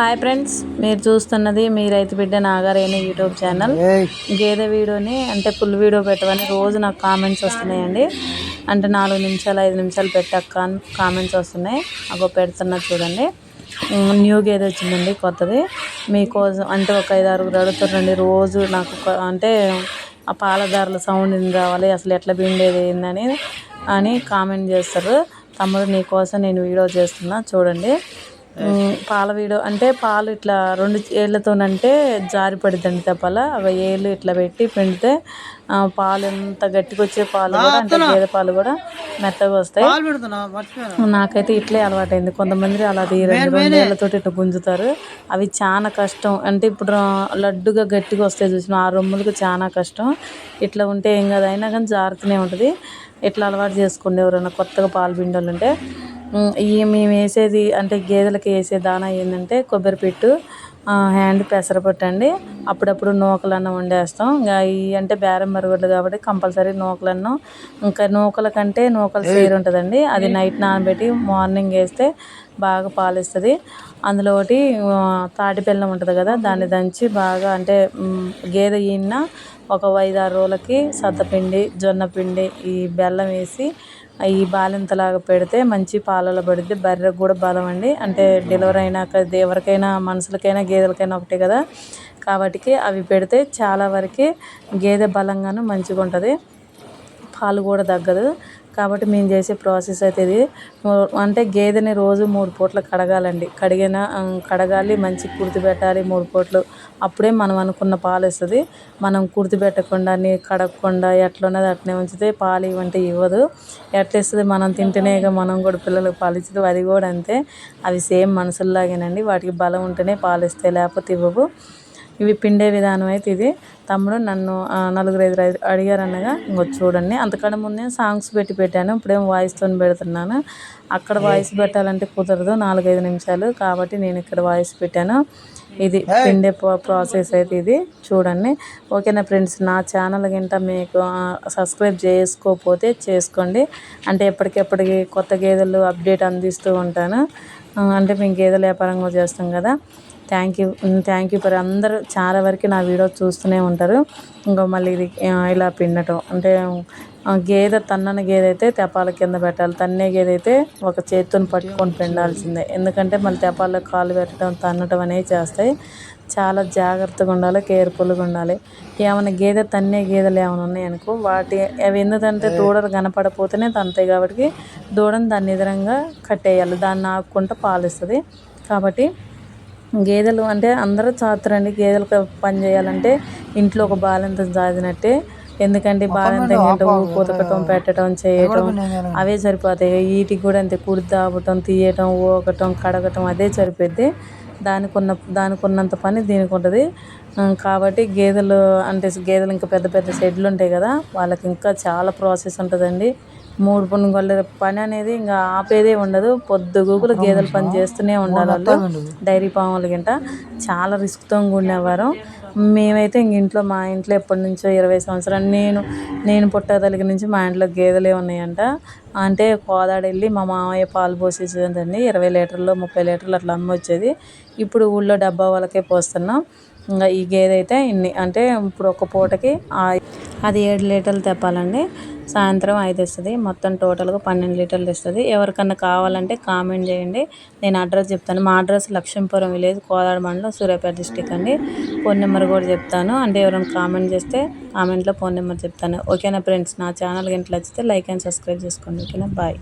Hi friends మీరు చూస్తున్నది మీ రైతు బిడ్డ నాగారేణి యూట్యూబ్ ఛానల్. గేదె వీడియోని అంటే ఫుల్ వీడియో పెట్టమని రోజు నాకు కామెంట్స్ వస్తున్నాయండి. అంటే నాలుగు నిమిషాలు ఐదు నిమిషాలు పెట్టక్క కామెంట్స్ వస్తున్నాయి. అగో పెడుతున్నా చూడండి. న్యూ గేదె వచ్చిందండి కొత్తది. మీకోసం అంటే ఒక ఐదు ఆరుగురు అడుగుతారండి రోజు నాకు అంటే ఆ పాలదారుల సౌండ్ రావాలి. అసలు ఎట్లా పిండేది ఏందని అని కామెంట్ చేస్తారు. తమ్ముడు నీకోసం నేను వీడియో చేస్తున్నా. చూడండి. పాల వీడియో అంటే పాలు ఇట్లా రెండు ఏళ్ళతోనంటే జారి పడిద్దండి తప్పల. అవి ఏళ్ళు ఇట్లా పెట్టి పిండితే పాలు ఎంత గట్టిగా వచ్చే పాలు కూడా అంటే గేదె పాలు కూడా మెత్తగా వస్తాయి. నాకైతే ఇట్లే అలవాటైంది. కొంతమంది అలా తీరండి రెండు ఏళ్ళతో ఇట్లా గుంజుతారు అవి చాలా కష్టం. అంటే ఇప్పుడు లడ్డుగా గట్టిగా వస్తాయి చూసిన ఆ రొమ్ములకు చాలా కష్టం. ఇట్లా ఉంటే ఏం కాదు అయినా కానీ జారుతూనే ఉంటుంది. ఇట్లా అలవాటు చేసుకోండి ఎవరైనా కొత్తగా పాలు పిండాలంటే ఉంటే ఈ మేము వేసేది అంటే గేదెలకి వేసే దానా ఏంటంటే కొబ్బరి పిట్టు హ్యాండ్ పెసరపట్టు అండి. అప్పుడప్పుడు నూకలన్నం వండేస్తాం. ఇంకా ఇవి అంటే బేరం మరుగుడ్లు కాబట్టి కంపల్సరీ నూకలన్నం. ఇంకా నూకల కంటే నూకల సీర ఉంటుందండి. అది నైట్ నానబెట్టి మార్నింగ్ వేస్తే బాగా పాలిస్తుంది. అందులో ఒకటి తాటి బెల్లం ఉంటుంది కదా దాన్ని దంచి బాగా అంటే గేదె ఈన ఒక ఐదు ఆరు రోజులకి సద్దపిండి జొన్న పిండి ఈ బెల్లం వేసి ఈ బాలింతలాగా పెడితే మంచి పాలలో పడిద్ది బర్రెకు కూడా బలం అండి. అంటే డెలివరీ అయినాక ఎవరికైనా మనుషులకైనా గేదెలకైనా ఒకటే కదా. కాబట్టి అవి పెడితే చాలా వరకు గేదె బలంగాను మంచిగా ఉంటుంది పాలు కూడా తగ్గదు. కాబట్టి మేము చేసే ప్రాసెస్ అయితే ఇది. అంటే గేదెని రోజు మూడు పూటలు కడగాలండి. కడిగిన కడగాలి మంచి కుర్తి పెట్టాలి మూడు పూటలు. అప్పుడే మనం అనుకున్న పాలు ఇస్తుంది మనం కుర్తి పెట్టకుండా కడగకుండా ఎట్లా ఉన్నది అట్లనే ఉంచితే పాలు ఇవ్వంటే ఇవ్వదు. ఎట్లా ఇస్తుంది మనం తింటేనే మనం కూడా పిల్లలకు పాలు ఇచ్చేది అది కూడా అంతే. అవి సేమ్ మనుషుల్లాగేనండి వాటికి బలం ఉంటేనే పాలు ఇస్తాయి. లేకపోతే ఇవ్వవు. ఇవి పిండే విధానం అయితే ఇది. తమ్ముడు నన్ను నలుగురు ఐదు అడిగారు అనగా ఇంకో చూడండి. అంతకన్నా ముందే సాంగ్స్ పెట్టి పెట్టాను. ఇప్పుడేం వాయిస్తో పెడుతున్నాను. అక్కడ వాయిస్ పెట్టాలంటే కుదరదు నాలుగైదు నిమిషాలు. కాబట్టి నేను ఇక్కడ వాయిస్ పెట్టాను. ఇది పిండే ప్రాసెస్ అయితే ఇది. చూడండి. ఓకేనా ఫ్రెండ్స్? నా ఛానల్ గింట మీకు సబ్స్క్రైబ్ చేసుకోకపోతే చేసుకోండి. అంటే ఎప్పటికెప్పటికి కొత్త గేదెలు అప్డేట్ అందిస్తూ ఉంటాను. అంటే మేము గేదెల వ్యాపారంగా చేస్తాం కదా. Thank you thank you for అందరూ చాలా వరకు నా వీడియో చూస్తూనే ఉంటారు. ఇంకా మళ్ళీ ఇది ఇలా పిండటం. అంటే గేదె తన్నని గేదె అయితే తెపాల కింద పెట్టాలి. తన్నే గేదె అయితే ఒక చేతితో పట్టుకొని పిండాల్సిందే. ఎందుకంటే మళ్ళీ తెపాల్లో కాలు పెట్టడం తన్నటం అనేవి చేస్తాయి. చాలా జాగ్రత్తగా ఉండాలి కేర్ఫుల్గా ఉండాలి. ఏమైనా గేదె తన్నే గేదెలు ఏమైనా ఉన్నాయనుకో వాటి అవి ఎందుకంటే దూడలు కనపడపోతేనే తంతాయి కాబట్టి దూడని దాన్ని ఎదురంగా కట్టేయాలి. దాన్ని ఆపుకుంటూ పాలిస్తుంది. కాబట్టి గేదెలు అంటే అందరూ చాతురండి. గేదెలకు పని చేయాలంటే ఇంట్లో ఒక బాలింత సాదినట్టే ఎందుకంటే బాలింత ఏంటో ఉతకటం పెట్టడం చేయటం అవే సరిపోతాయి. వీటికి కూడా అంతే. కుడి దాబటం తీయటం ఊకటం కడగటం అదే సరిపోద్ది. దానికి ఉన్న దానికి ఉన్నంత పని దీనికి ఉంటుంది. కాబట్టి గేదెలు అంటే గేదెలు ఇంకా పెద్ద పెద్ద షెడ్లు ఉంటాయి కదా వాళ్ళకి ఇంకా చాలా ప్రాసెస్ ఉంటుందండి. మూడు పునుగోళ్ళ పని అనేది ఇంకా ఆపేదే ఉండదు. పొద్దుగూకులు గేదెలు పని చేస్తూనే ఉండాలి వాళ్ళు. డైరీ పాములు గింట చాలా రిస్క్తో కూడినవారు మేమైతే ఇంక ఇంట్లో మా ఇంట్లో ఎప్పటి నుంచో ఇరవై సంవత్సరాలు నేను నేను పుట్టగలిగిన నుంచి మా ఇంట్లో గేదెలే ఉన్నాయంట. అంటే కోదాడ వెళ్ళి మా మామయ్య పాలు పోసేసేదండి. ఇరవై లీటర్లు ముప్పై లీటర్లు అట్లా అమ్మి వచ్చేది ఇప్పుడు ఊళ్ళో డబ్బా వాళ్ళకే పోస్తున్నాం. ఇంకా ఈ గేదె అయితే ఇన్ని అంటే ఇప్పుడు ఒక పూటకి అది ఏడు లీటర్లు తెప్పాలండి. సాయంత్రం ఐదు ఇస్తుంది మొత్తం టోటల్గా పన్నెండు లీటర్లు ఇస్తుంది ఎవరికన్నా కావాలంటే కామెంట్ చేయండి. నేను అడ్రస్ చెప్తాను. మా అడ్రస్ లక్ష్మీపురం విలేజ్ కోదాడ మండలం సూర్యాపేట డిస్టిక్ అండి. ఫోన్ నెంబర్ కూడా చెప్తాను. అంటే ఎవరైనా కామెంట్ చేస్తే కామెంట్లో ఫోన్ నెంబర్ చెప్తాను. ఓకేనా ఫ్రెండ్స్? నా ఛానల్ ఇంట్లో నచ్చితే లైక్ అండ్ సబ్స్క్రైబ్ చేసుకోండి. ఓకేనా? బాయ్.